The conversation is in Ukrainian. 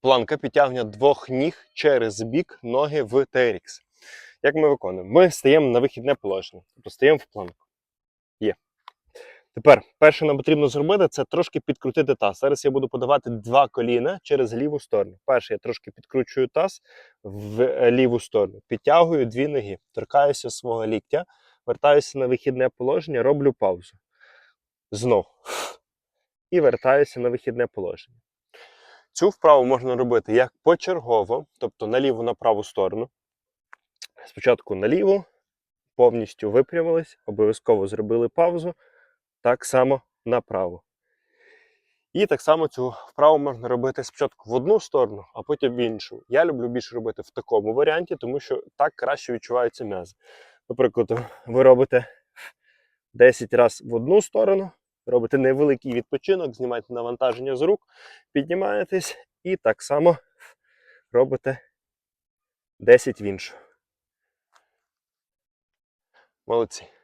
планка підтягнення двох ніг через бік ноги в TRX. Як ми виконуємо? Ми стаємо на вихідне положення, тобто стаємо в планку. Є. Тепер, перше нам потрібно зробити, це трошки підкрутити таз. Зараз я буду подавати два коліна через ліву сторону. Перше, я трошки підкручую таз в е, ліву сторону, підтягую дві ноги, торкаюся свого ліктя, вертаюся на вихідне положення, роблю паузу. Знов. І вертаюся на вихідне положення. Цю вправу можна робити як почергово, тобто на ліву на праву сторону. Спочатку на ліву, повністю випрямились, обов'язково зробили паузу, так само направо. І так само цю вправу можна робити спочатку в одну сторону, а потім в іншу. Я люблю більше робити в такому варіанті, тому що так краще відчуваються м'язи. Наприклад, ви робите 10 разів в одну сторону, робите невеликий відпочинок, знімаєте навантаження з рук, піднімаєтесь і так само робите 10 в іншу. Молодці.